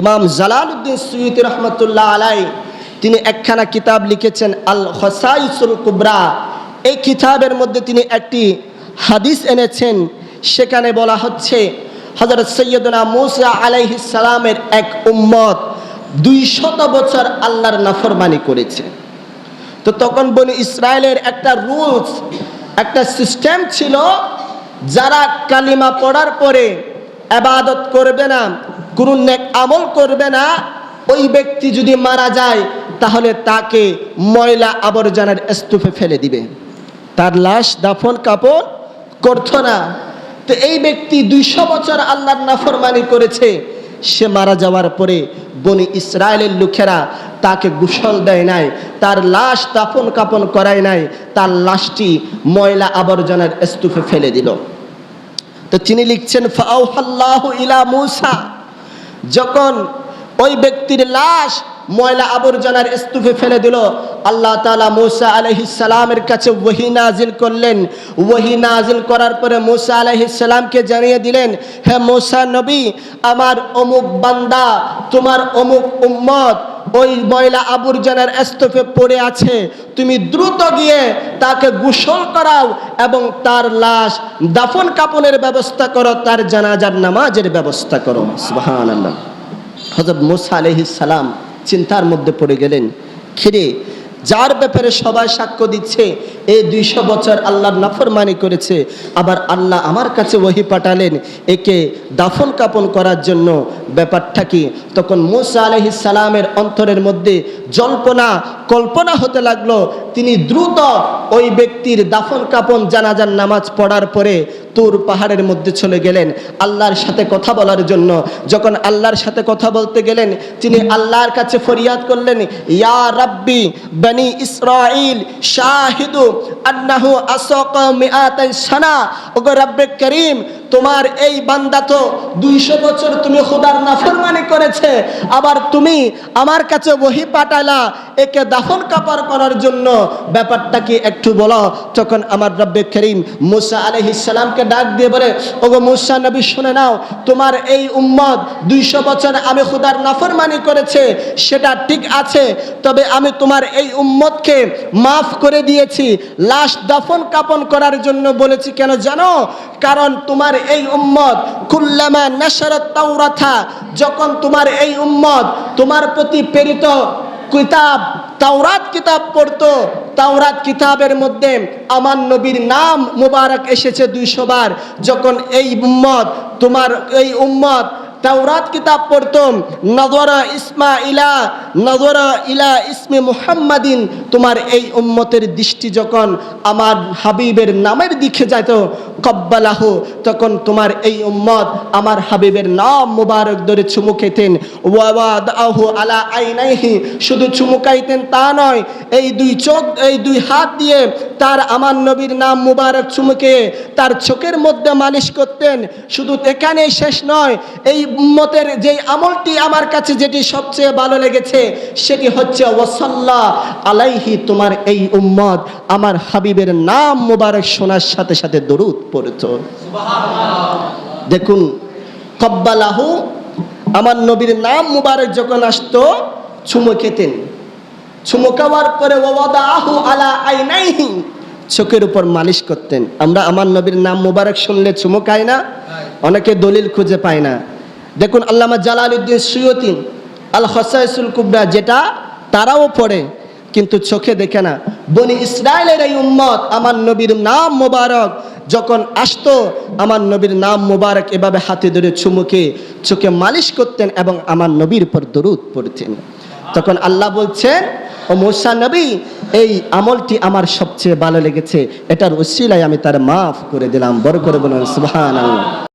ইমাম জালালউদ্দিন সৈয়দ রহমতুল্লাহ আলাই তিনি একখানা কিতাব লিখেছেন আল হসাইসুল কুবরা। এই কিতাবের মধ্যে তিনি একটি হাদিস এনেছেন, সেখানে বলা হচ্ছে হজরত সৈয়দনা মুসা সালামের এক উম্মত দুই শত বছর আল্লাহর নাফরমানি করেছে। তো তখন বনি ইসরায়েলের একটা রুলস, একটা সিস্টেম ছিল, যারা কালিমা পড়ার পরে আবাদত করবে না কোনো নেক আমল করবে না, ওই ব্যক্তি যদি মারা যায়, তাহলে তাকে ময়লা আবর্জনার স্তূপে ফেলে দিবে। তার লাশ, দাফন, কাপড় করতো না। তো এই ব্যক্তি দুইশো বছর আল্লাহর নাফরমানি করেছে। সে মারা যাওয়ার পরে বনি ইসরায়েলের লোকেরা তাকে গোসল দেয় নাই, তার লাশ, দাফন, কাপন করায় নাই, তার লাশটি ময়লা আবর্জনার স্তূপে ফেলে দিল। তো তিনি লিখছেন ফাউহাল্লাহু ইলা মুসা। যখন ওই ব্যক্তির লাশ ময়লা আবর্জনার স্তূপে ফেলে দিল, আল্লাহ তালা মুসা আলহিসালামের কাছে ওহি নাজিল করলেন। ওহি নাজিল করার পরে মুসা আলহিসামকে জানিয়ে দিলেন, হে মুসা নবী, আমার অমুক বান্দা, তোমার অমুক উম্মত ওই ময়লা আবর্জনার এস্তফে পড়ে আছে। তুমি দ্রুত গিয়ে তাকে গোসল করাও এবং তার লাশ দাফন কাপনের ব্যবস্থা করো, তার জানাজার নামাজের ব্যবস্থা করো। হজরত মুসা সালাম চিন্তার মধ্যে পড়ে গেলেন, খিরে, যার ব্যাপারে সবাই সাক্ষ্য দিচ্ছে এই দুইশো বছর আল্লাহর নাফরমানি করেছে। আবার আল্লাহ আমার কাছে ওহি পাঠালেন একে দাফন কাপন করার জন্য। ব্যাপারটা কি? তখন মুসা আলহিস সালামের অন্তরের মধ্যে জল্পনা, কল্পনা হতে লাগল। তিনি দ্রুত ওই ব্যক্তির দাফন কাপন জানাজার নামাজ পড়ার পরে তুর পাহাড়ের মধ্যে চলে গেলেন আল্লাহর সাথে কথা বলার জন্য। যখন আল্লাহর সাথে কথা বলতে গেলেন, তিনি আল্লাহর কাছে ফরিয়াদ করলেন, ইয়া রাব্বি, বনি ইসরাইল শাহিদু আন্নাহু আসাকা মিআতান সানা। ওগো রব্বে করিম তোমার এই বান্দা তো দুইশো বছর তুমি খোদার নাফরমানি করেছে। আবার তুমি আমার কাছে বহি পাঠালা একে দাফন কাপড় করার জন্য। ব্যাপারটা কি একটু বলো? তখন আমার রব্বে করিম মুসা আলহিসামকে ডাক দিয়ে বলে, ওগো মুসা নবী, শুনে নাও, তোমার এই উম্মত দুইশো বছর আমি খুদার নাফরমানি করেছে, সেটা ঠিক আছে, তবে আমি তোমার এই উম্মতকে মাফ করে দিয়েছি। লাশ দাফন কাপন করার জন্য বলেছি, কেন জানো? কারণ তোমার এই উম্মত কুল্লামা নাশারত তাওরাথা, যখন তোমার এই উম্মত তোমার প্রতি প্রেরিত কিতাব, তাওরাত কিতাব পড়তো, তাওরাত কিতাবের মধ্যে আমার নবীর নাম মুবারক এসেছে দুইশো বার। যখন এই উম্মত তোমার এই উম্মত তাওরাত কিতাব পড়তম নজরা ইসমা ইলা নজরা ইলা ইসমে মুহাম্মাদিন, তোমার এই উম্মতের দৃষ্টি যখন আমার হাবিবের নামের দিকে যেত কব্বালাহ, তখন তোমার এই উম্মত আমার হাবিবের নাম মুবারক ধরে চুমু খেতেন। ওয়াদ আহু আলা আইনাইহি, শুধু চুমুকাইতেন তা নয়, এই দুই চোখ, এই দুই হাত দিয়ে তার আমার নবীর নাম মুবারক চুমুকে তার চোখের মধ্যে মালিশ করতেন। শুধু এখানেই শেষ নয়, এই উম্মতের যেই আমলটি আমার কাছে যেটি সবচেয়ে ভালো লেগেছে, সেটি হচ্ছে ওয়াসাল্লাহ আলাইহি, তোমার এই উম্মত আমার হাবিবের নাম মুবারক শোনার সাথে সাথে দরুদ। পড়ত দেখুন, কব্বালাহু আমার নবীর নাম মুবারক যখন আসতো, চুমো খেতেন। চুমো পরে ওয়াদাহু আলা আইনাইহি, চোখের উপর মালিশ করতেন। আমরা আমার নবীর নাম মুবারক শুনলে চুমো খাই না, অনেকে দলিল খুঁজে পায় না। দেখুন, আল্লামা জালালউদ্দিন সুয়তিন আল হসাইসুল কুবরা যেটা, তারাও পড়ে, কিন্তু চোখে দেখে না। বনি ইসরায়েলের এই উম্মত আমার নবীর নাম মোবারক যখন আসতো, আমার নবীর নাম মুবারক এভাবে হাতে ধরে চুমুকে, চোখে মালিশ করতেন এবং আমার নবীর উপর দরুদ পড়তেন। তখন আল্লাহ বলছেন, ও মোসা নবী, এই আমলটি আমার সবচেয়ে ভালো লেগেছে। এটার ওসিলায় আমি তার মাফ করে দিলাম। বড় করে বলুন আল্লাহ